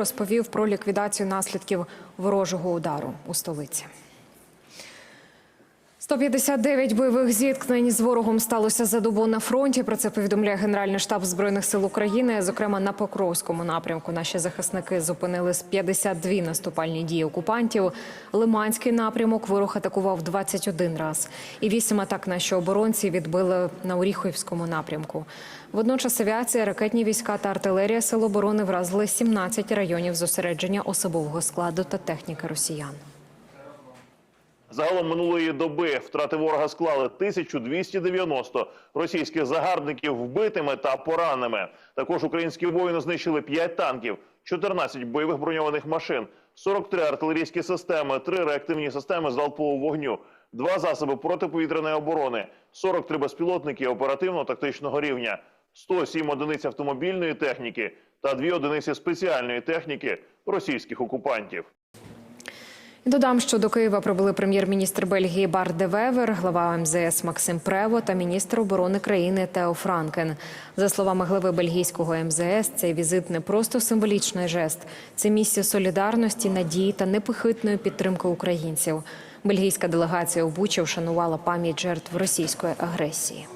розповів про ліквідацію наслідків ворожого удару у столиці. 159 бойових зіткнень з ворогом сталося за добу на фронті. Про це повідомляє Генеральний штаб збройних сил України. Зокрема, на Покровському напрямку наші захисники зупинили з 52 наступальні дії окупантів. Лиманський напрямок ворог атакував 21 раз. І вісім атак наші оборонці відбили на Оріховському напрямку. Водночас авіація, ракетні війська та артилерія Сил оборони вразили 17 районів зосередження особового складу та техніки росіян. Загалом минулої доби втрати ворога склали 1290 російських загарбників вбитими та пораненими. Також українські воїни знищили 5 танків, 14 бойових броньованих машин, 43 артилерійські системи, 3 реактивні системи залпового вогню, 2 засоби протиповітряної оборони, 43 безпілотники оперативно-тактичного рівня, 107 одиниць автомобільної техніки та 2 одиниці спеціальної техніки російських окупантів. Додам, що до Києва прибули прем'єр-міністр Бельгії Бар де Вевер, глава МЗС Максим Прево та міністр оборони країни Тео Франкен. За словами глави бельгійського МЗС, цей візит не просто символічний жест, це місія солідарності, надії та непохитної підтримки українців. Бельгійська делегація у Бучі вшанувала пам'ять жертв російської агресії.